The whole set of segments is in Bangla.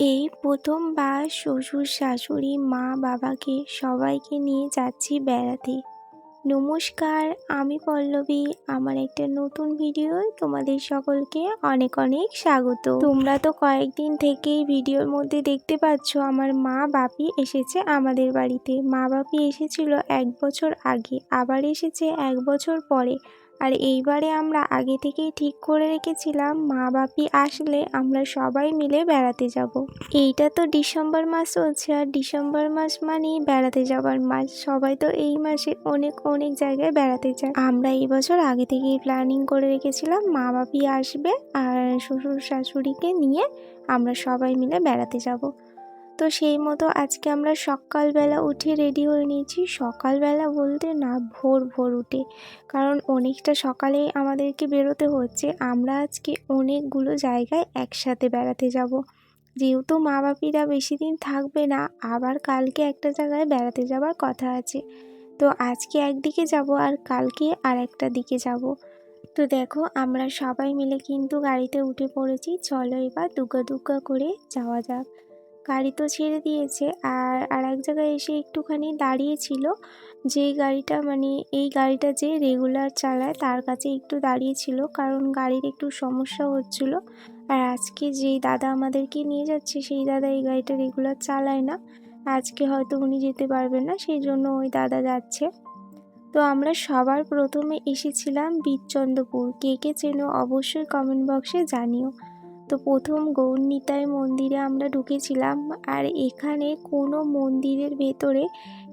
এই প্রথমবার শ্বশুর শাশুড়ি মা বাবাকে সবাইকে নিয়ে যাচ্ছি বেড়াতে। নমস্কার, আমি পল্লবী। আমার একটা নতুন ভিডিও তোমাদের সকলকে অনেক অনেক স্বাগত। তোমরা তো কয়েকদিন থেকেই ভিডিওর মধ্যে দেখতে পাচ্ছ, আমার মা বাপি এসেছে আমাদের বাড়িতে। মা বাপি এসেছিল এক বছর আগে, আবার এসেছে এক বছর পরে। আর এইবারে আমরা আগে থেকেই ঠিক করে রেখেছিলাম, মা বাপি আসলে আমরা সবাই মিলে বেড়াতে যাব। এইটা তো ডিসেম্বর মাস চলছে, আর ডিসেম্বর মাস মানেই বেড়াতে যাবার মাস সবাই তো এই মাসে অনেক অনেক জায়গায় বেড়াতে যায় আমরা এই বছর আগে থেকেই প্ল্যানিং করে রেখেছিলাম, মা বাপি আসবে আর শ্বশুর শাশুড়িকে নিয়ে আমরা সবাই মিলে বেড়াতে যাব। তো সেই মতো আজকে আমরা সকালবেলা উঠে রেডি হয়ে নিয়েছি। সকালবেলা বলতে না, ভোর ভোর উঠে। কারণ অনেকটা সকালেই আমাদেরকে বেরোতে হচ্ছে। আমরা আজকে অনেকগুলো জায়গায় একসাথে বেড়াতে যাব। যেহেতু মা বাপিরা বেশি দিন থাকবে না, আবার কালকে একটা জায়গায় বেড়াতে যাবার কথা আছে। তো আজকে একদিকে যাব আর কালকে আর একটা দিকে যাব। তো দেখো, আমরা সবাই মিলে কিন্তু গাড়িতে উঠে পড়েছি। চলো এবার দুগ্গা দুগ্গা করে যাওয়া যাক। গাড়ি তো ছেড়ে দিয়েছে। আর আর এক জায়গায় এসে একটুখানি দাঁড়িয়েছিল। যে গাড়িটা মানে এই গাড়িটা যে রেগুলার চালায় তার কাছে একটু দাঁড়িয়েছিল কারণ গাড়ির একটু সমস্যা হচ্ছিল। আর আজকে যেই দাদা আমাদেরকে নিয়ে যাচ্ছে সেই দাদা এই গাড়িটা রেগুলার চালায় না। আজকে হয়তো উনি যেতে পারবেন না, সেই জন্য ওই দাদা যাচ্ছে। তো আমরা সবার প্রথমে এসেছিলাম বীরচন্দ্রপুর। কে কে চেনো অবশ্যই কমেন্ট বক্সে জানিও। তো প্রথম গৌরনিতাই মন্দিরে আমরা ঢুকেছিলাম আর এখানে কোনো মন্দিরের ভেতরে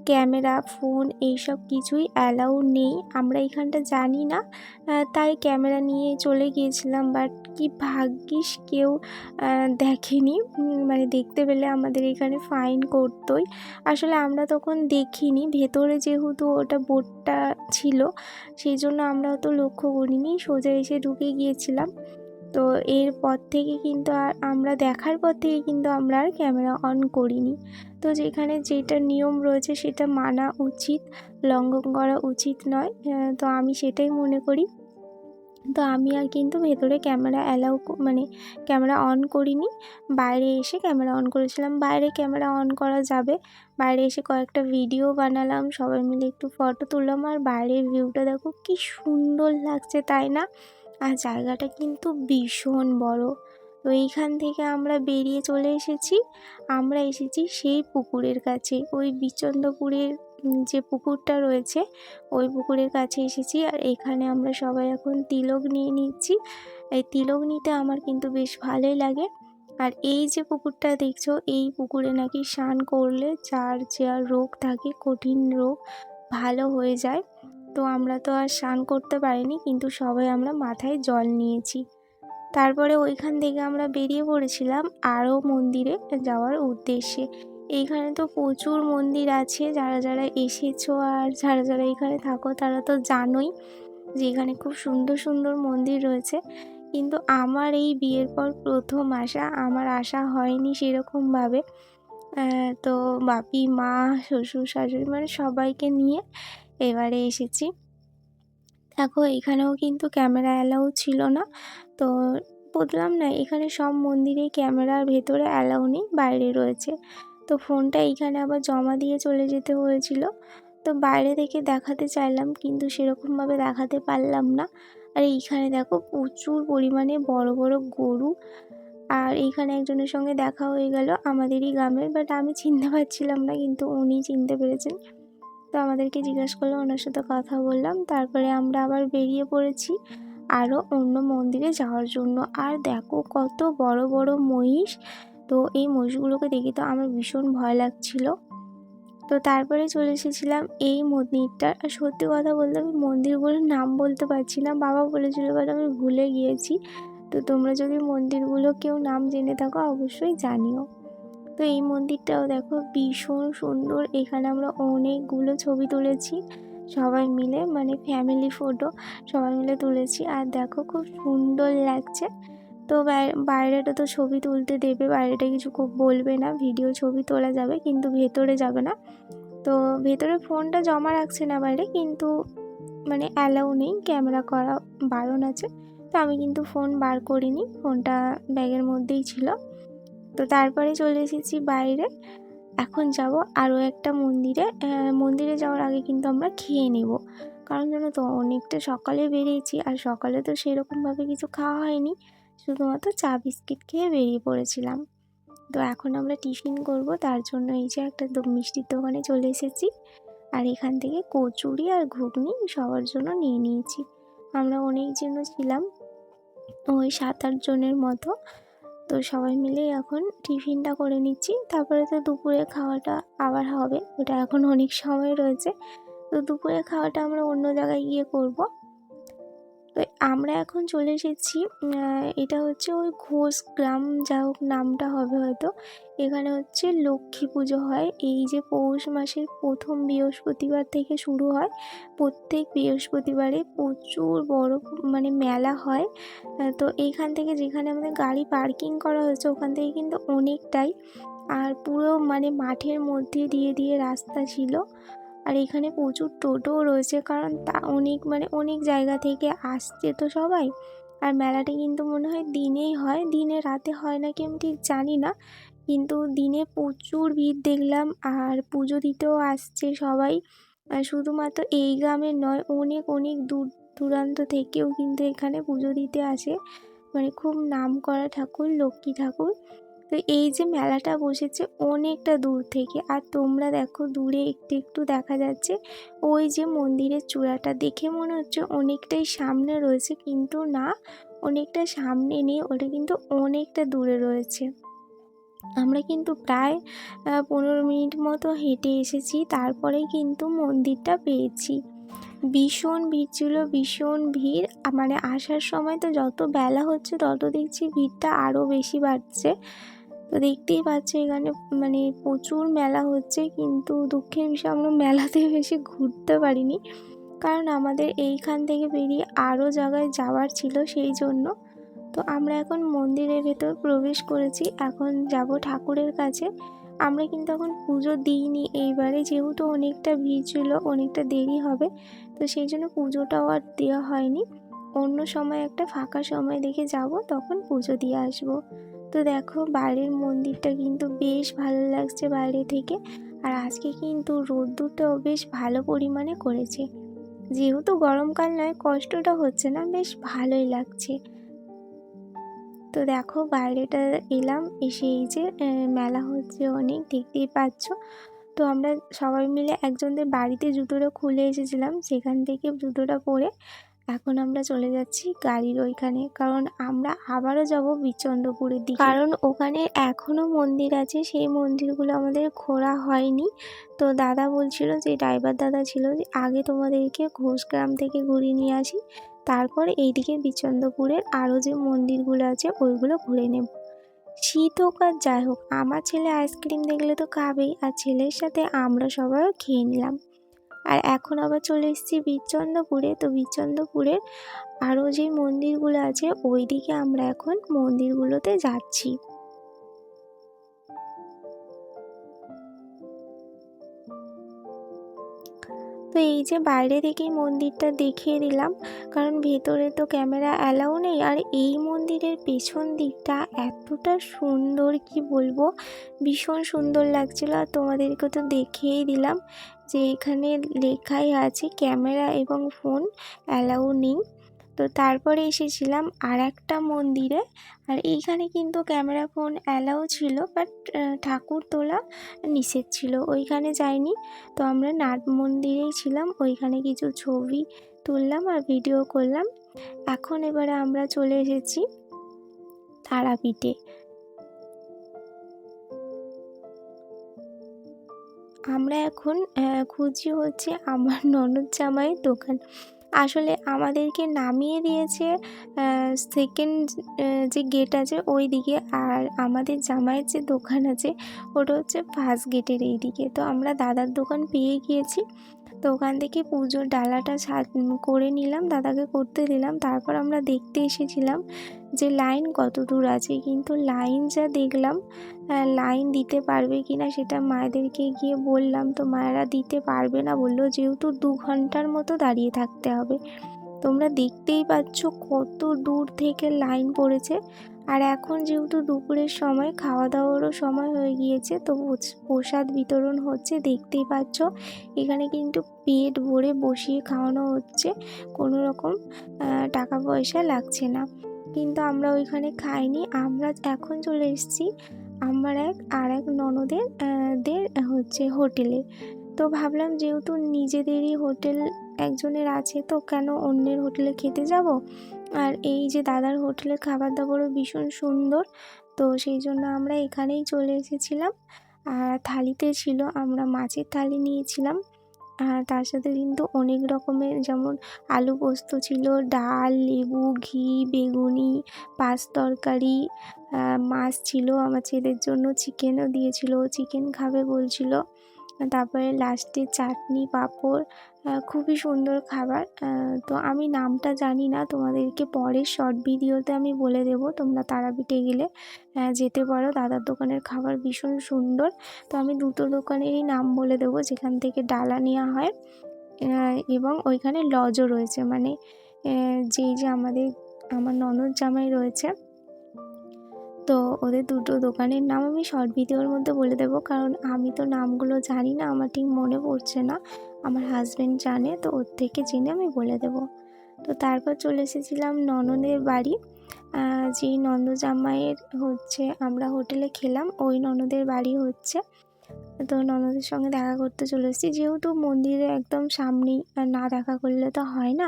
ক্যামেরা, ফোন এইসব কিছুই অ্যালাউ নেই। আমরা এখানটা জানি না তাই ক্যামেরা নিয়ে চলে গিয়েছিলাম। বাট কি ভাগ্যিস কেউ দেখেনি। মানে দেখতে পেলে আমাদের এখানে ফাইন করতোই। আসলে আমরা তখন দেখিনি, ভেতরে যেহেতু ওটা বোর্ডটা ছিল, সেই জন্য আমরা অত লক্ষ্য করিনি। সোজা এসে ঢুকে গিয়েছিলাম। তো এরপর থেকে কিন্তু আর আমরা দেখার পর থেকে কিন্তু আমরা আর ক্যামেরা অন করিনি। তো যেখানে যেটা নিয়ম রয়েছে সেটা মানা উচিত, লঙ্ঘন করা উচিত নয়। তো আমি সেটাই মনে করি। তো আমি আর কিন্তু ভেতরে ক্যামেরা অ্যালাউ মানে ক্যামেরা অন করিনি। বাইরে এসে ক্যামেরা অন করেছিলাম। বাইরে ক্যামেরা অন করা যাবে। বাইরে এসে কয়েকটা ভিডিও বানালাম। সবাই মিলে একটু ফটো তুললাম। আর বাইরের ভিউটা দেখো কি সুন্দর লাগছে, তাই না? আর জায়গাটা কিন্তু ভীষণ বড়। তো এইখান থেকে আমরা বেরিয়ে চলে এসেছি। আমরা এসেছি সেই পুকুরের কাছে। ওই বিচন্দ্রপুরের যে পুকুরটা রয়েছে, ওই পুকুরের কাছে এসেছি। আর এখানে আমরা সবাই এখন তিলক নিয়ে নিচ্ছি। এই তিলক নিতে আমার কিন্তু বেশ ভালোই লাগে। আর এই যে পুকুরটা দেখছ, এই পুকুরে নাকি স্নান করলে যার যা রোগ থাকে, কঠিন রোগ, ভালো হয়ে যায়। তো আমরা তো আর স্নান করতে পারিনি, কিন্তু সবাই আমরা মাথায় জল নিয়েছি। তারপরে ওইখান থেকে আমরা বেরিয়ে পড়েছিলাম আরও মন্দিরে যাওয়ার উদ্দেশ্যে। এইখানে তো প্রচুর মন্দির আছে, যারা যারা এসেছ আর যারা যারা এখানে থাকো তারা তো জানোই যে এখানে খুব সুন্দর সুন্দর মন্দির রয়েছে। কিন্তু আমার এই বিয়ের পর প্রথম আসা, আমার আসা হয়নি সেরকমভাবে। তো বাপি, মা, শ্বশুর, শাশুড়ি মানে সবাইকে নিয়ে এবারে এসেছি। দেখো, এখানেও কিন্তু ক্যামেরা অ্যালাউ ছিল না। তো বললাম না, এখানে সব মন্দিরেই ক্যামেরার ভেতরে অ্যালাউ নেই, বাইরে রয়েছে। তো ফোনটা এইখানে আবার জমা দিয়ে চলে যেতে হয়েছিল। তো বাইরে থেকে দেখাতে চাইলাম, কিন্তু সেরকমভাবে দেখাতে পারলাম না। আর এইখানে দেখো, প্রচুর পরিমাণে বড় বড় গরু। আর এইখানে একজনের সঙ্গে দেখা হয়ে গেল আমাদেরই গ্রামের বাট আমি চিনতে পারছিলাম না, কিন্তু উনি চিনতে পেরেছেন। তো আমাদেরকে জিজ্ঞাসা করল, ওনার সাথে কথা বললাম। তারপরে আমরা আবার বেরিয়ে পড়েছি আরও অন্য মন্দিরে যাওয়ার জন্য। আর দেখো কত বড় বড় মহিষ। তো এই মহিষগুলোকে দেখে তো আমার ভীষণ ভয় লাগছিল। তো তারপরে চলে এসেছিলাম এই মন্দিরটা আর সত্যি কথা বলতে আমি মন্দিরগুলোর নাম বলতে পারছি না। বাবা বলেছিল বাট আমি ভুলে গিয়েছি। তো তোমরা যদি মন্দিরগুলো কেউ নাম জেনে থাকো, অবশ্যই জানিও। তো এই মন্দিরটাও দেখো ভীষণ সুন্দর। এখানে আমরা অনেকগুলো ছবি তুলেছি। সবাই মিলে মানে ফ্যামিলি ফটো সবাই মিলে তুলেছি। আর দেখো খুব সুন্দর লাগছে। তো বাইরেটা তো ছবি তুলতে দেবে, বাইরেটা কিছু খুব বলবে না। ভিডিও ছবি তোলা যাবে, কিন্তু ভেতরে যাবে না। তো ভেতরে ফোনটা জমা রাখছে না বাইরে, কিন্তু মানে অ্যালাউ নেই। ক্যামেরা করা বারণ আছে। তো আমি কিন্তু ফোন বার করিনি। ফোনটা ব্যাগের মধ্যেই ছিল। তো তারপরে চলে এসেছি বাইরে। এখন যাব আরও একটা মন্দিরে। মন্দিরে যাওয়ার আগে কিন্তু আমরা খেয়ে নেব। কারণ জানো তো, অনেকটা সকালে বেরিয়েছি আর সকালে তো সেরকমভাবে কিছু খাওয়া হয়নি। শুধুমাত্র চা বিস্কিট খেয়ে বেরিয়ে পড়েছিলাম। তো এখন আমরা টিফিন করব। তার জন্য এই যে একটা মিষ্টির দোকানে চলে এসেছি। আর এখান থেকে কচুরি আর ঘুগনি সবার জন্য নিয়ে নিয়েছি। আমরা অনেক জন ছিলাম। ওই সাত আট জনের মতো। তো সবাই মিলে এখন টিফিনটা করে নিচ্ছি। তারপরে তো দুপুরে খাওয়াটা আবার হবে। ওটা এখন অনেক সময় রয়েছে। তো দুপুরে খাওয়াটা আমরা অন্য জায়গায় গিয়ে করব। তো আমরা এখন চলে এসেছি এটা হচ্ছে ওই ঘোষ গ্রাম যা হোক নামটা হবে হয়তো। এখানে হচ্ছে লক্ষ্মী পুজো হয়। এই যে পৌষ মাসের প্রথম বৃহস্পতিবার থেকে শুরু হয়। প্রত্যেক বৃহস্পতিবারে প্রচুর বড় মানে মেলা হয়। তো এইখান থেকে যেখানে আমাদের গাড়ি পার্কিং করা হয়েছে ওখান থেকে কিন্তু অনেকটাই। আর পুরো মানে মাঠের মধ্যে দিয়ে দিয়ে রাস্তা ছিল। আর এখানে প্রচুর টোটোও রয়েছে, কারণ তা অনেক মানে অনেক জায়গা থেকে আসছে তো সবাই। আর মেলাটা কিন্তু মনে হয় দিনেই হয়, দিনে রাতে হয় না কি আমি ঠিক জানি না। কিন্তু দিনে প্রচুর ভিড় দেখলাম আর পুজো দিতেও আসছে সবাই। শুধুমাত্র এই গ্রামের নয়, অনেক অনেক দূর দূরান্ত থেকেও কিন্তু এখানে পুজো দিতে আসে। মানে খুব নাম করা ঠাকুর, লক্ষ্মী ঠাকুর। তো এই যে মেলাটা বসেছে অনেকটা দূর থেকে আর তোমরা দেখো দূরে একটু একটু দেখা যাচ্ছে ওই যে মন্দিরের চূড়াটা দেখে মনে হচ্ছে অনেকটাই সামনে রয়েছে কিন্তু না, অনেকটা সামনে নেই, ওটা কিন্তু অনেকটা দূরে রয়েছে। আমরা কিন্তু প্রায় পনেরো মিনিট মতো হেঁটে এসেছি, তারপরে কিন্তু মন্দিরটা পেয়েছি। ভীষণ ভিড় ছিল, ভীষণ ভিড় মানে আসার সময় তো যত বেলা হচ্ছে তত দেখছি ভিড়টা আরও বেশি বাড়ছে। তো দেখতেই পাচ্ছ এখানে মানে প্রচুর মেলা হচ্ছে, কিন্তু দুঃখের বিষয় আমরা মেলাতে বেশি ঘুরতে পারিনি। কারণ আমাদের এইখান থেকে বেরিয়ে আরও জায়গায় যাওয়ার ছিল সেই জন্য। তো আমরা এখন মন্দিরের ভেতর প্রবেশ করেছি, এখন যাব ঠাকুরের কাছে। আমরা কিন্তু এখন পুজো দিইনি এইবারে, যেহেতু অনেকটা ভিড় ছিল, অনেকটা দেরি হবে, তো সেই জন্য পুজোটাও আর দেওয়া হয়নি। অন্য সময় একটা ফাঁকা সময় দেখে যাব, তখন পুজো দিয়ে আসব। তো দেখো বাইরের মন্দিরটা কিন্তু বেশ ভালো লাগছে বাইরে থেকে। আর আজকে কিন্তু রোদ্দুরটাও বেশ ভালো পরিমাণে করেছে। যেহেতু গরমকাল নয়, কষ্টটা হচ্ছে না, বেশ ভালোই লাগছে। তো দেখো বাইরেটা এলাম, এসে এই যে মেলা হচ্ছে অনেক, দেখতেই পাচ্ছ। তো আমরা সবাই মিলে একজনদের বাড়িতে জুতোটা খুলে এসেছিলাম, সেখান থেকে জুতোটা পরে এখন আমরা চলে যাচ্ছি গাড়ির ওইখানে, কারণ আমরা আবারও যাব বিচন্দ্রপুরের দিকে। কারণ ওখানে এখনও মন্দির আছে, সেই মন্দিরগুলো আমাদের ঘোরা হয়নি। তো দাদা বলছিল যে ড্রাইভার দাদা ছিল যে, আগে তোমাদেরকে ঘোষগ্রাম থেকে ঘুরিয়ে নিয়ে আসি, তারপর এইদিকে বিচন্দ্রপুরের আরও যে মন্দিরগুলো আছে, ওইগুলো ঘুরে নেব। শীত হোক আর যাই হোক, আমার ছেলে আইসক্রিম দেখলে তো খাবেই, আর ছেলের সাথে আমরা সবাইও খেয়ে নিলাম। আর এখন আবার চলে এসেছি বীরচন্দ্রপুরে তো বীরচন্দ্রপুরের আরও যে মন্দিরগুলো আছে ওই দিকে আমরা এখন মন্দিরগুলোতে যাচ্ছি। তো এই যে বাইরে থেকেই মন্দিরটা দেখিয়ে দিলাম, কারণ ভেতরে তো ক্যামেরা অ্যালাউ নেই, আর এই মন্দিরের পেছন দিকটা এতটা সুন্দর, কি বলব? ভীষণ সুন্দর লাগছিল, আর তোমাদেরকে তো দেখিয়েই দিলাম যে এখানে লেখাই আছে, ক্যামেরা এবং ফোন অ্যালাউ নেই। তো তারপরে এসেছিলাম আর একটা মন্দিরে। আর এইখানে কিন্তু ক্যামেরা ফোন অ্যালাউ ছিল, বাট ঠাকুর তোলা নিষেধ ছিল। ওইখানে যাইনি। তো আমরা নাট মন্দিরেই ছিলাম। ওইখানে কিছু ছবি তুললাম আর ভিডিও করলাম। এখন এবারে আমরা চলে এসেছি তারাপীঠে। আমরা এখন খুঁজি হচ্ছে আমার ননদ জামাইয়ের দোকান। আসলে আমাদেরকে নামিয়ে দিয়েছে সেকেন্ড যে গেট আছে ওই দিকে আর আমাদের জামাইয়ের যে দোকান আছে ওটা হচ্ছে ফার্স্ট গেটের এই দিকে তো আমরা দাদার দোকান পেয়ে গিয়েছি। তো ওখান থেকে পুজোর ডালাটা করে নিলাম, দাদাকে করতে দিলাম। তারপর আমরা দেখতে এসেছিলাম যে লাইন কত দূর আছে। কিন্তু লাইন যা দেখলাম লাইন দিতে পারবে কি না সেটা মায়েদেরকে গিয়ে বললাম। তো মায়েরা দিতে পারবে না, বলল যেহেতু দু ঘণ্টার মতো দাঁড়িয়ে থাকতে হবে। তোমরা দেখতেই পাচ্ছ কত দূর থেকে লাইন পড়েছে। আর এখন যেহেতু দুপুরের সময় খাওয়া দাওয়ারও সময় হয়ে গিয়েছে, তো প্রসাদ বিতরণ হচ্ছে, দেখতেই পাচ্ছ। এখানে কিন্তু পেট ভরে বসিয়ে খাওয়ানো হচ্ছে, কোনো রকম টাকা পয়সা লাগছে না। কিন্তু আমরা ওইখানে খাইনি, আমরা এখন চলে এসেছি আমার এক, আর এক ননদের দের হচ্ছে হোটেলে। তো ভাবলাম যেহেতু নিজেদেরই হোটেল একজনের আছে, তো কেন অন্যের হোটেলে খেতে যাব? আর এই যে দাদার হোটেলের খাবার দাবারও ভীষণ সুন্দর। তো সেই জন্য আমরা এখানেই চলে এসেছিলাম। আর থালিতে ছিল, আমরা মাছের থালি নিয়েছিলাম। আর তার সাথে কিন্তু অনেক রকমের যেমন আলু পোস্ত ছিল, ডাল, লেবু, ঘি, বেগুনি, পাঁচ তরকারি মাছ ছিল। আমার ছেলের জন্য চিকেনও দিয়েছিল। চিকেন খাবে বলছিল। তারপরে লাস্টে চাটনি, পাঁপড় খুবই সুন্দর খাবার। তো আমি নামটা জানি না, তোমাদেরকে পরের শর্ট ভিডিওতে আমি বলে দেব, তোমরা তারাপীঠে গেলে যেতে পারো। দাদার দোকানের খাবার ভীষণ সুন্দর। তো আমি দুটো দোকানেরই নাম বলে দেবো, যেখান থেকে ডালা নেওয়া হয় এবং ওইখানে লজও রয়েছে। মানে যেই যে আমাদের, আমার ননদ জামাই রয়েছে তো ওদের দুটো দোকানের নাম আমি শর্ট ভিডিওর মধ্যে বলে দেবো। কারণ আমি তো নামগুলো জানি না, আমার ঠিক মনে পড়ছে না। আমার হাজব্যান্ড জানে, তো ওর থেকে জেনে আমি বলে দেবো। তো তারপর চলে এসেছিলাম ননদের বাড়ি। যেই নন্দ জামাইয়ের হচ্ছে, আমরা হোটেলে খেলাম, ওই ননদের বাড়ি হচ্ছে। তো ননদের সঙ্গে দেখা করতে চলে এসেছি। যেহেতু মন্দিরে একদম সামনেই না দেখা করলে তো হয় না।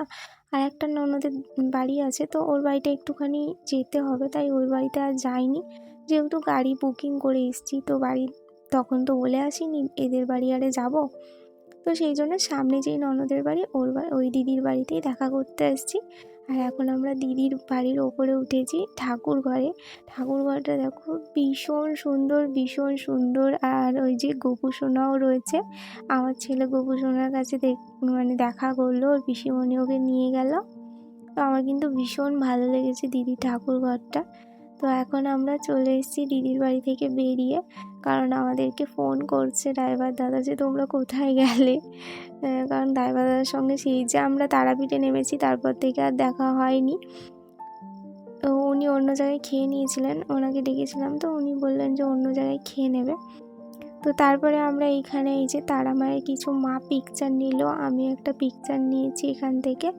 আর একটা ননদের বাড়ি আছে, তো ওর বাড়িটা একটুখানি যেতে হবে, তাই ওর বাড়িতে আর যাইনি। যেহেতু গাড়ি বুকিং করে এসেছি, তো বাড়ি তখন তো বলে আসিনি, এদের বাড়ি আরে যাব। তো সেই জন্য সামনে যেই ননদের বাড়ি, ওর ওই দিদির বাড়িতেই দেখা করতে এসেছি। আর এখন আমরা দিদির বাড়ির ওপরে উঠেছি ঠাকুর ঘরে। ঠাকুর ঘরটা দেখো ভীষণ সুন্দর ভীষণ সুন্দর। আর ওই যে গোপু সোনাও রয়েছে। আমার ছেলে গোপু সোনার কাছে মানে দেখা করল, ওর পিসিমণি ওকে নিয়ে গেল। তো আমার কিন্তু ভীষণ ভালো লেগেছে দিদি ঠাকুর ঘরটা। তো এখন আমরা চলে এসেছি দিদির বাড়ি থেকে বেরিয়ে, কারণ আমাদেরকে ফোন করছে ড্রাইভার দাদা যে তোমরা কোথায় গেলে? কারণ ড্রাইভার দাদার সঙ্গে সেই যে আমরা তারাপীঠে নেমেছি, তারপর থেকে আর দেখা হয়নি। তো উনি অন্য জায়গায় খেয়ে নিয়েছিলেন, ওনাকে ডেকেছিলাম তো উনি বললেন যে অন্য জায়গায় খেয়ে নেবে। তো তারপরে আমরা এইখানে এই যে তারা মায়ের কিছু মা পিকচার নিল, আমি একটা পিকচার নিয়েছি এখান থেকে।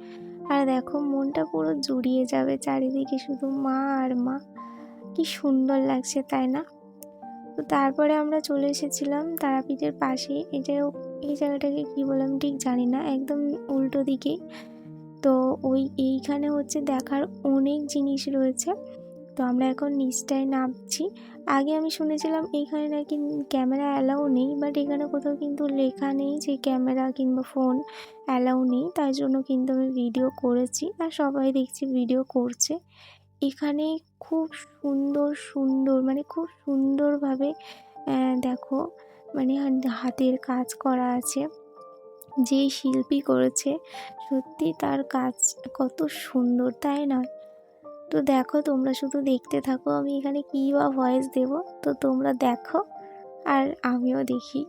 আর দেখো মনটা পুরো জুড়িয়ে যাবে চারিদিকে শুধু মা আর মা। কি সুন্দর লাগছে, তাই না? তো তারপরে আমরা চলে এসেছিলাম তারাপীঠের পাশে। এটা এই জায়গাটাকে কি বললাম ঠিক জানি না, একদম উল্টো দিকেই তো ওই, এইখানে হচ্ছে দেখার অনেক জিনিস রয়েছে। তো আমরা এখন নিচটায় নামছি। আগে আমি শুনেছিলাম এইখানে নাকি ক্যামেরা অ্যালাউ নেই, বাট এখানে কোথাও কিন্তু লেখা নেই যে ক্যামেরা কিংবা ফোন অ্যালাউ নেই। তাই জন্য কিন্তু আমি ভিডিও করেছি, আর সবাই দেখছি ভিডিও করছে। এখানে খুব সুন্দর সুন্দর মানে খুব সুন্দরভাবে দেখো মানে হাতের কাজ করা আছে। যেই শিল্পী করেছে, সত্যি তার কাজ কত সুন্দর, তাই নয় তো দেখো, তোমরা শুধু দেখতে থাকো, আমি এখানে কী বা ভয়েস দেব, তো তোমরা দেখো, আর আমিও দেখি।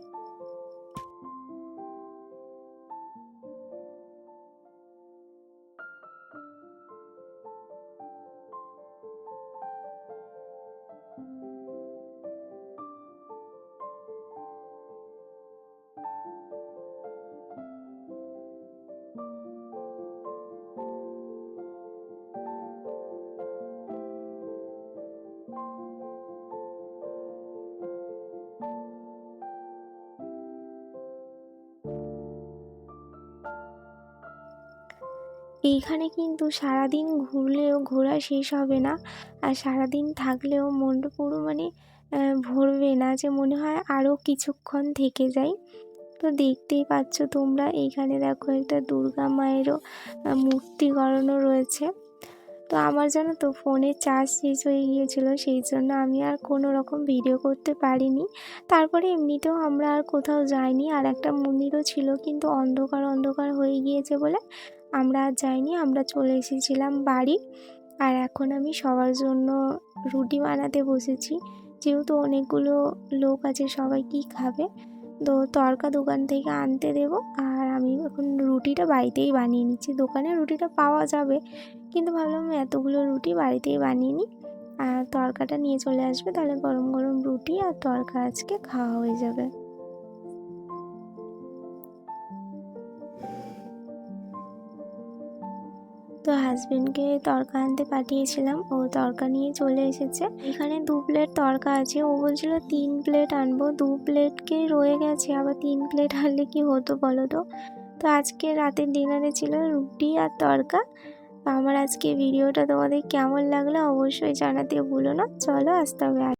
এইখানে কিন্তু সারাদিন ঘুরলেও ঘোরা শেষ হবে না। আর সারাদিন থাকলেও মনটা পুরো মানে ভরবে না যে মনে হয় আরও কিছুক্ষণ থেকে যাই তো দেখতেই পাচ্ছ তোমরা এইখানে দেখো একটা দুর্গা মায়েরও মূর্তি গড়ানো রয়েছে। তো আমার জানো তো ফোনে চার্জ শেষ হয়ে গিয়েছিল, সেই জন্য আমি আর কোনো রকম ভিডিও করতে পারিনি। তারপরে এমনিতেও আমরা আর কোথাও যাইনি, আর একটা মন্দিরও ছিল কিন্তু অন্ধকার অন্ধকার হয়ে গিয়েছে বলে আমরা যাইনি, আমরা চলে এসেছিলাম বাড়ি। আর এখন আমি সবার জন্য রুটি বানাতে বসেছি। যেহেতু অনেকগুলো লোক আছে, সবাই কি খাবে? তো তরকা দোকান থেকে আনতে দেবো। আর আমি এখন রুটিটা বাড়িতেই বানিয়ে নিচ্ছি। দোকানে রুটিটা পাওয়া যাবে। কিন্তু ভাবলাম এতগুলো রুটি বাড়িতেই বানিয়ে নিই। আর তরকাটা নিয়ে চলে আসবে। তাহলে গরম গরম রুটি আর তরকা আজকে খাওয়া হয়ে যাবে। তো হাজবেন্ডকে তরকা আনতে পাঠিয়েছিলাম। ও তরকা নিয়ে চলে এসেছে। এখানে দু প্লেট তরকা আছে। ও বলছিল, তিন প্লেট আনব। দু প্লেটকে রয়ে গেছে। আবার তিন প্লেট আনলে কি হতো বলো তো? তো আজকে রাতের ডিনারে ছিল রুটি আর তরকা। আমার আজকে ভিডিওটা তোমাদের কেমন লাগল অবশ্যই জানাতে ভুলো না। চলো আসতে হবে